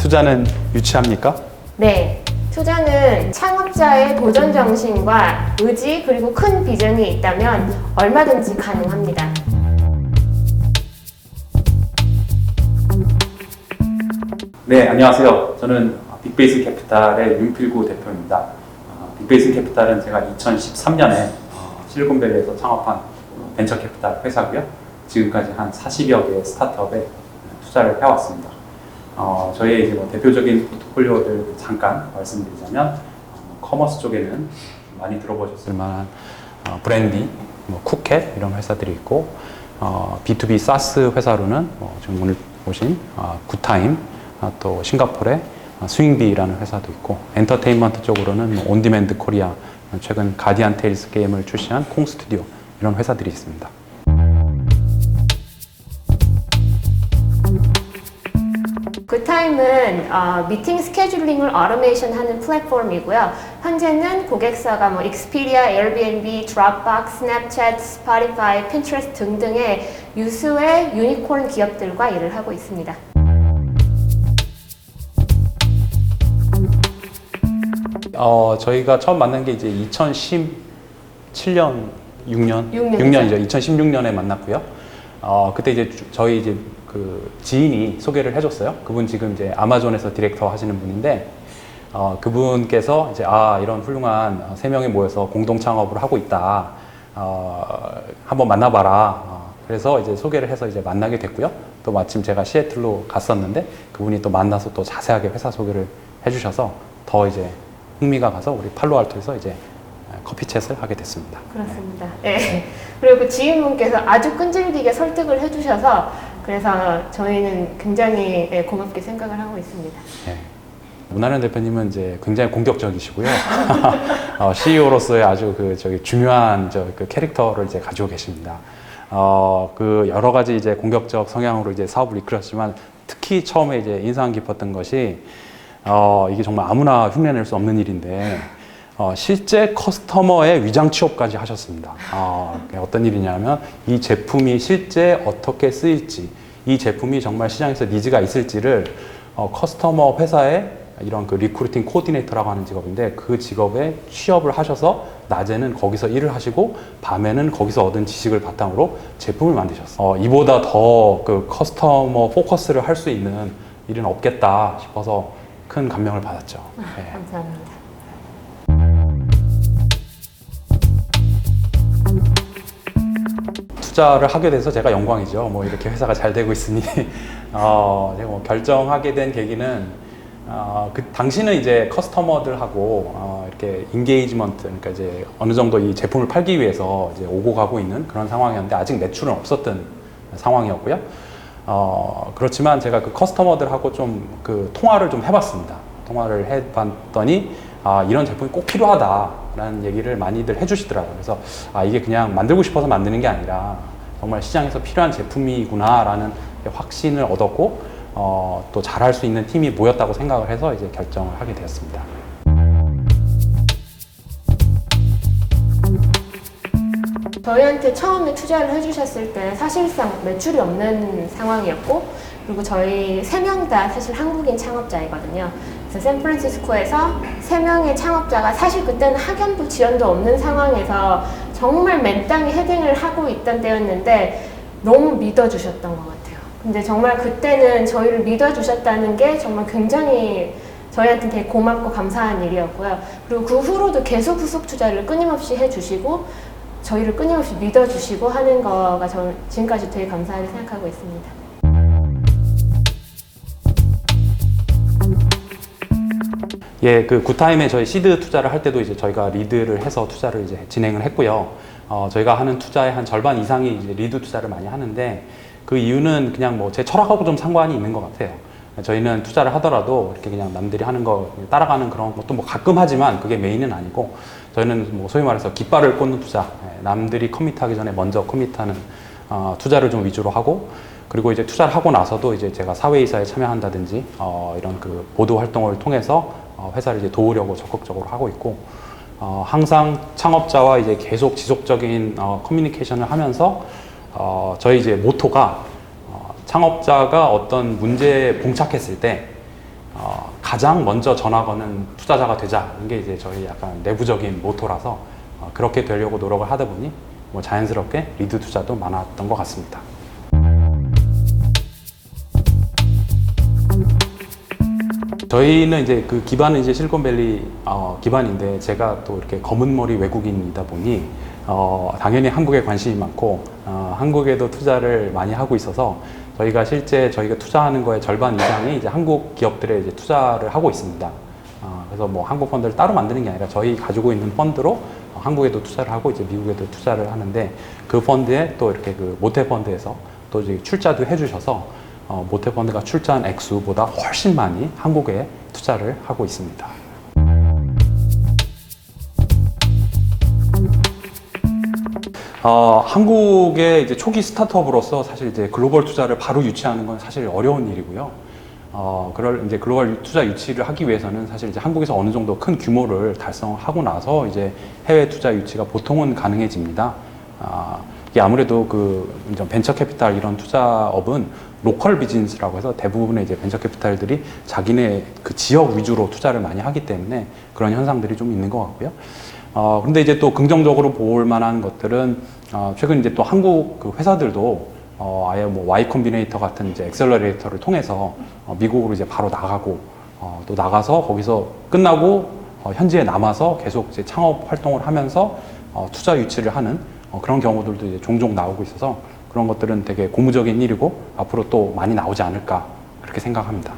투자는 유치합니까? 네. 투자는 창업자의 도전 정신과 의지 그리고 큰 비전이 있다면 얼마든지 가능합니다. 네, 안녕하세요. 저는 빅베이스 캐피탈의 윤필구 대표입니다. 어, 빅베이스 캐피탈은 제가 2013년에 실리콘밸리에서 창업한 벤처 캐피탈 회사고요. 지금까지 한 40여 개의 스타트업에 투자를 해왔습니다. 어, 저희의 이제 뭐 대표적인 포트폴리오들 잠깐 말씀드리자면 어, 커머스 쪽에는 많이 들어보셨을 만한 어, 브랜디, 뭐 쿠켓 이런 회사들이 있고 어, B2B 사스 회사로는 뭐 지금 오늘 보신 어, 굿타임 아, 또 싱가포르의 어, 스윙비라는 회사도 있고 엔터테인먼트 쪽으로는 뭐 온디맨드 코리아 최근 가디안 테일스 게임을 출시한 콩 스튜디오 이런 회사들이 있습니다. 그 타임은 어, 미팅 스케줄링을 어토메이션 하는 플랫폼이고요. 현재는 고객사가 뭐 익스피디아, 에어비앤비, 드롭박스, 스냅챗, 스포티파이, 핀트레스트 등등의 유수의 유니콘 기업들과 일을 하고 있습니다. 어, 저희가 처음 만난 게 이제 2017년, 6년, 육 년이죠. 6년이죠. 2016년에 만났고요. 어, 그때 이제 주- 저희 이제 그 지인이 소개를 해줬어요. 그분 지금 이제 아마존에서 디렉터 하시는 분인데, 어, 그분께서 이제 아 이런 훌륭한 어, 세 명이 모여서 공동 창업을 하고 있다. 어, 한번 만나봐라. 어, 그래서 이제 소개를 해서 이제 만나게 됐고요. 또 마침 제가 시애틀로 갔었는데 그분이 또 만나서 또 자세하게 회사 소개를 해주셔서 더 이제 흥미가 가서 우리 팔로알토에서 이제 커피 챗을 하게 됐습니다. 그렇습니다. 네. 그리고 그 지인분께서 아주 끈질기게 설득을 해주셔서 그래서 저희는 굉장히 예, 고맙게 생각을 하고 있습니다. 네. 문하련 대표님은 이제 굉장히 공격적이시고요. 어, CEO로서의 아주 그 저기 중요한 저 그 캐릭터를 이제 가지고 계십니다. 어, 그 여러 가지 이제 공격적 성향으로 이제 사업을 이끌었지만 특히 처음에 이제 인상 깊었던 것이 어, 이게 정말 아무나 흉내낼 수 없는 일인데 어, 실제 커스터머의 위장 취업까지 하셨습니다. 어, 어떤 일이냐면 이 제품이 실제 어떻게 쓰일지, 이 제품이 정말 시장에서 니즈가 있을지를 어, 커스터머 회사에 이런 그 리크루팅 코디네이터라고 하는 직업인데 그 직업에 취업을 하셔서 낮에는 거기서 일을 하시고 밤에는 거기서 얻은 지식을 바탕으로 제품을 만드셨어요. 어, 이보다 더 그 커스터머 포커스를 할 수 있는 일은 없겠다 싶어서 큰 감명을 받았죠. 네. 감사합니다. 투자를 하게 돼서 제가 영광이죠. 뭐 이렇게 회사가 잘 되고 있으니 어, 제가 뭐 결정하게 된 계기는 어, 그 당시는 이제 커스터머들하고 어, 이렇게 인게이지먼트 그러니까 이제 어느 정도 이 제품을 팔기 위해서 이제 오고 가고 있는 그런 상황이었는데 아직 매출은 없었던 상황이었고요. 어, 그렇지만 제가 그 커스터머들하고 좀 그 통화를 좀 해봤습니다. 통화를 해봤더니 아, 이런 제품이 꼭 필요하다 라는 얘기를 많이들 해주시더라고요. 그래서 아, 이게 그냥 만들고 싶어서 만드는 게 아니라 정말 시장에서 필요한 제품이구나라는 확신을 얻었고 어, 또 잘할 수 있는 팀이 모였다고 생각을 해서 이제 결정을 하게 되었습니다. 저희한테 처음에 투자를 해주셨을 때 사실상 매출이 없는 상황이었고 그리고 저희 세 명 다 사실 한국인 창업자이거든요. 샌프란시스코에서 세 명의 창업자가 사실 그때는 학연도 지원도 없는 상황에서 정말 맨땅에 헤딩을 하고 있던 때였는데 너무 믿어주셨던 것 같아요. 근데 정말 그때는 저희를 믿어주셨다는 게 정말 굉장히 저희한테 되게 고맙고 감사한 일이었고요. 그리고 그 후로도 계속 후속 투자를 끊임없이 해주시고 저희를 끊임없이 믿어주시고 하는 거가 저는 지금까지 되게 감사하게 생각하고 있습니다. 예, 그 굿타임에 저희 시드 투자를 할 때도 이제 저희가 리드를 해서 투자를 이제 진행을 했고요. 어, 저희가 하는 투자의 한 절반 이상이 이제 리드 투자를 많이 하는데 그 이유는 그냥 뭐 제 철학하고 좀 상관이 있는 것 같아요. 저희는 투자를 하더라도 이렇게 그냥 남들이 하는 거 따라가는 그런 것도 뭐 가끔 하지만 그게 메인은 아니고 저희는 뭐 소위 말해서 깃발을 꽂는 투자, 예, 남들이 커밋하기 전에 먼저 커밋하는 어, 투자를 좀 위주로 하고 그리고 이제 투자를 하고 나서도 이제 제가 사회이사에 참여한다든지 어, 이런 그 보도 활동을 통해서 어, 회사를 이제 도우려고 적극적으로 하고 있고 어, 항상 창업자와 이제 계속 지속적인 어, 커뮤니케이션을 하면서 어, 저희 이제 모토가 어, 창업자가 어떤 문제에 봉착했을 때 어, 가장 먼저 전화 거는 투자자가 되자. 이게 이제 저희 약간 내부적인 모토라서 어, 그렇게 되려고 노력을 하다 보니 뭐 자연스럽게 리드 투자도 많았던 것 같습니다. 저희는 이제 그 기반은 이제 실리콘밸리 어, 기반인데 제가 또 이렇게 검은 머리 외국인이다 보니 어, 당연히 한국에 관심이 많고 어, 한국에도 투자를 많이 하고 있어서 저희가 실제 저희가 투자하는 거의 절반 이상이 이제 한국 기업들에 이제 투자를 하고 있습니다. 어, 그래서 뭐 한국 펀드를 따로 만드는 게 아니라 저희 가지고 있는 펀드로 어, 한국에도 투자를 하고 이제 미국에도 투자를 하는데 그 펀드에 또 이렇게 그 모태 펀드에서 또 이제 출자도 해주셔서 어, 모태 펀드가 출자한 액수보다 훨씬 많이 한국에 투자를 하고 있습니다. 어, 한국의 이제 초기 스타트업으로서 사실 이제 글로벌 투자를 바로 유치하는 건 사실 어려운 일이고요. 어, 그럴 이제 글로벌 투자 유치를 하기 위해서는 사실 이제 한국에서 어느 정도 큰 규모를 달성하고 나서 이제 해외 투자 유치가 보통은 가능해집니다. 아, 이게 아무래도 그 벤처 캐피탈 이런 투자업은 로컬 비즈니스라고 해서 대부분의 이제 벤처 캐피탈들이 자기네 그 지역 위주로 투자를 많이 하기 때문에 그런 현상들이 좀 있는 것 같고요. 어, 근데 이제 또 긍정적으로 볼 만한 것들은 어, 최근 이제 또 한국 그 회사들도 어, 아예 뭐 Y 콤비네이터 같은 이제 엑셀러레이터를 통해서 어, 미국으로 이제 바로 나가고 어, 또 나가서 거기서 끝나고 어, 현지에 남아서 계속 이제 창업 활동을 하면서 어, 투자 유치를 하는 어, 그런 경우들도 이제 종종 나오고 있어서 그런 것들은 되게 고무적인 일이고 앞으로 또 많이 나오지 않을까 그렇게 생각합니다.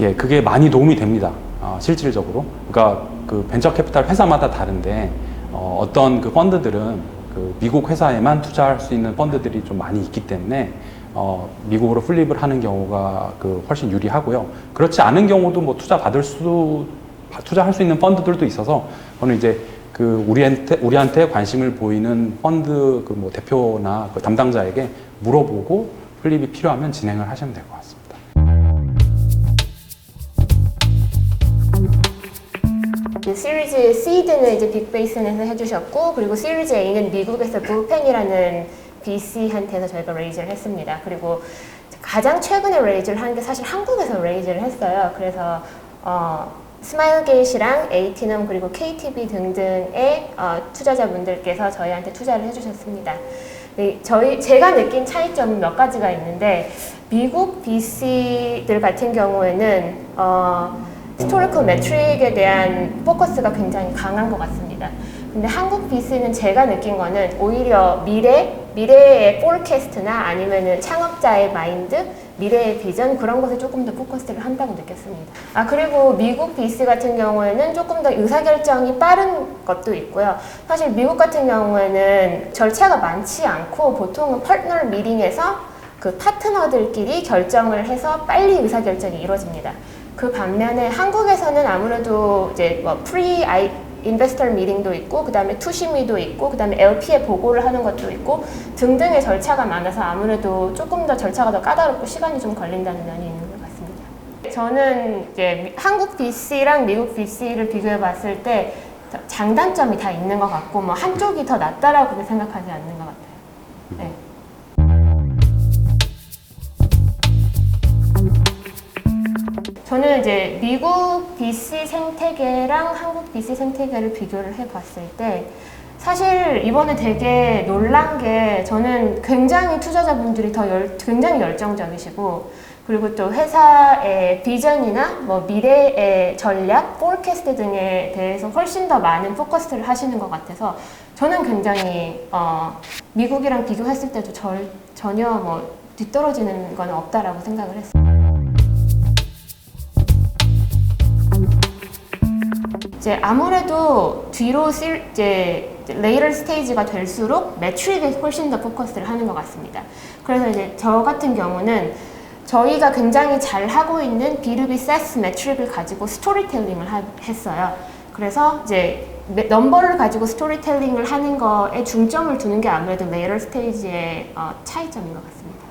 예, 그게 많이 도움이 됩니다. 어, 실질적으로. 그러니까 그 벤처 캐피탈 회사마다 다른데 어, 어떤 그 펀드들은 그 미국 회사에만 투자할 수 있는 펀드들이 좀 많이 있기 때문에 어, 미국으로 플립을 하는 경우가 그 훨씬 유리하고요. 그렇지 않은 경우도 뭐 투자 받을 수 투자할 수 있는 펀드들도 있어서 저는 이제 그 우리한테 우리한테 관심을 보이는 펀드 그 뭐 대표나 그 담당자에게 물어보고 플립이 필요하면 진행을 하시면 될 것 같습니다. 시리즈 C드는 이제 빅베이슨에서 해주셨고 그리고 시리즈 A는 미국에서 불펜이라는 VC한테서 저희가 레이즈를 했습니다. 그리고 가장 최근에 레이즈를 한 게 사실 한국에서 레이즈를 했어요. 그래서 어, 스마일게이시랑 에이티넘 그리고 KTB 등등의 어, 투자자분들께서 저희한테 투자를 해주셨습니다. 네, 저희 제가 느낀 차이점은 몇 가지가 있는데 미국 VC들 같은 경우에는 어, 스토리컬 매트릭에 대한 포커스가 굉장히 강한 것 같습니다. 근데 한국 VC는 제가 느낀 거는 오히려 미래, 미래의 포캐스트나 아니면은 창업자의 마인드, 미래의 비전 그런 것에 조금 더 포커스를 한다고 느꼈습니다. 아 그리고 미국 VC 같은 경우에는 조금 더 의사결정이 빠른 것도 있고요. 사실 미국 같은 경우에는 절차가 많지 않고 보통은 파트너 미팅에서 그 파트너들끼리 결정을 해서 빨리 의사결정이 이루어집니다. 그 반면에 한국에서는 아무래도 이제 뭐 프리 아이 인베스터 미팅도 있고 그다음에 투심위도 있고 그다음에 LP에 보고를 하는 것도 있고 등등의 절차가 많아서 아무래도 조금 더 절차가 더 까다롭고 시간이 좀 걸린다는 면이 있는 것 같습니다. 저는 이제 미- 한국 BC랑 미국 BC를 비교해 봤을 때 장단점이 다 있는 것 같고 뭐 한쪽이 더 낫다라고 생각하지 않는 것 같아요. 네. 저는 이제 미국 BC 생태계랑 한국 BC 생태계를 비교를 해봤을 때 사실 이번에 되게 놀란 게 저는 굉장히 투자자분들이 더 열, 굉장히 열정적이시고 그리고 또 회사의 비전이나 뭐 미래의 전략, 포캐스트 등에 대해서 훨씬 더 많은 포커스를 하시는 것 같아서 저는 굉장히 어, 미국이랑 비교했을 때도 절, 전혀 뭐 뒤떨어지는 건 없다라고 생각을 했어요. 이제 아무래도 뒤로 쓸 이제 레이럴 스테이지가 될수록 매트릭에 훨씬 더 포커스를 하는 것 같습니다. 그래서 이제 저 같은 경우는 저희가 굉장히 잘 하고 있는 B2B 세스 매트릭을 가지고 스토리텔링을 하- 했어요. 그래서 이제 매- 넘버를 가지고 스토리텔링을 하는 거에 중점을 두는 게 아무래도 레이럴 스테이지의 어, 차이점인 것 같습니다.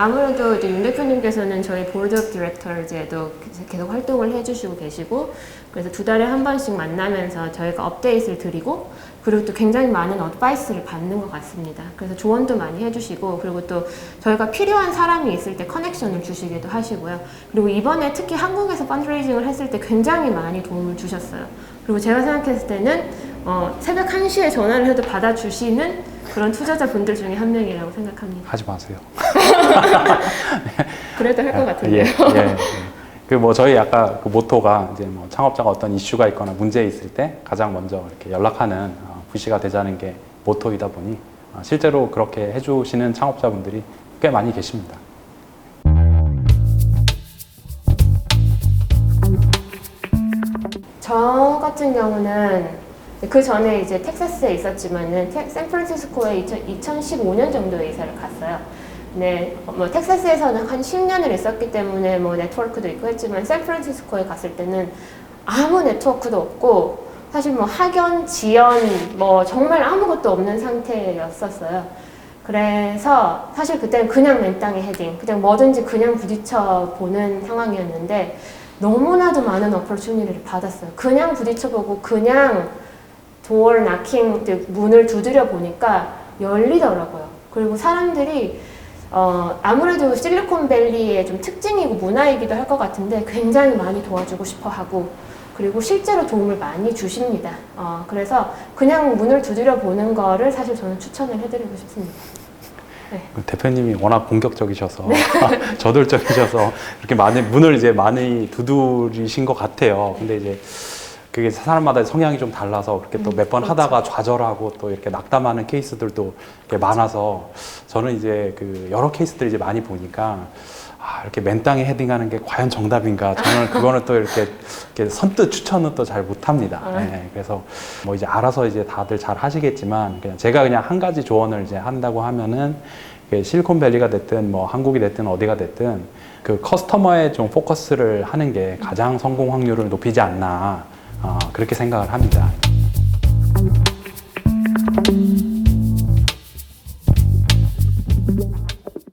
아무래도 이제 윤 대표님께서는 저희 보드 오브 디렉터즈에도 계속 활동을 해주시고 계시고 그래서 두 달에 한 번씩 만나면서 저희가 업데이트를 드리고 그리고 또 굉장히 많은 어드바이스를 받는 것 같습니다. 그래서 조언도 많이 해주시고 그리고 또 저희가 필요한 사람이 있을 때 커넥션을 주시기도 하시고요. 그리고 이번에 특히 한국에서 펀드레이징을 했을 때 굉장히 많이 도움을 주셨어요. 그리고 제가 생각했을 때는 어, 새벽 1시에 전화를 해도 받아주시는 그런 투자자분들 중에 한 명이라고 생각합니다. 하지 마세요. 그래도 할 것 같은데요. 예, 예. 그뭐 저희 아까 그 모토가 이제 뭐 창업자가 어떤 이슈가 있거나 문제 있을 때 가장 먼저 이렇게 연락하는 어, 부시가 되자는 게 모토이다 보니 어, 실제로 그렇게 해주시는 창업자분들이 꽤 많이 계십니다. 저 같은 경우는 그 전에 이제 텍사스에 있었지만은 텍- 샌프란시스코에 2015년 정도에 이사를 갔어요. 네, 뭐 텍사스에서는 한 10년을 있었기 때문에 뭐 네트워크도 있고 했지만 샌프란시스코에 갔을 때는 아무 네트워크도 없고 사실 뭐 학연, 지연 뭐 정말 아무것도 없는 상태였었어요. 그래서 사실 그때는 그냥 맨땅에 헤딩, 그냥 뭐든지 그냥 부딪혀 보는 상황이었는데 너무나도 많은 어퍼튜니티를 받았어요. 그냥 부딪혀보고 그냥 도어 나킹 문을 두드려 보니까 열리더라고요. 그리고 사람들이 어, 아무래도 실리콘밸리의 좀 특징이고 문화이기도 할 것 같은데 굉장히 많이 도와주고 싶어 하고 그리고 실제로 도움을 많이 주십니다. 어, 그래서 그냥 문을 두드려 보는 거를 사실 저는 추천을 해드리고 싶습니다. 그 대표님이 워낙 공격적이셔서 저돌적이셔서 이렇게 많이 문을 이제 많이 두드리신 것 같아요. 근데 이제 그게 사람마다 성향이 좀 달라서 그렇게 또 몇번 그렇죠. 하다가 좌절하고 또 이렇게 낙담하는 케이스들도 이렇게 많아서 저는 이제 그 여러 케이스들 이제 많이 보니까 아, 이렇게 맨땅에 헤딩하는 게 과연 정답인가? 저는 그거는 또 이렇게, 이렇게 선뜻 추천은 또 잘 못합니다. 아. 네, 그래서 뭐 이제 알아서 이제 다들 잘 하시겠지만 그냥 제가 그냥 한 가지 조언을 이제 한다고 하면은 그 실리콘밸리가 됐든 뭐 한국이 됐든 어디가 됐든 그 커스터머에 좀 포커스를 하는 게 가장 성공 확률을 높이지 않나 어, 그렇게 생각을 합니다.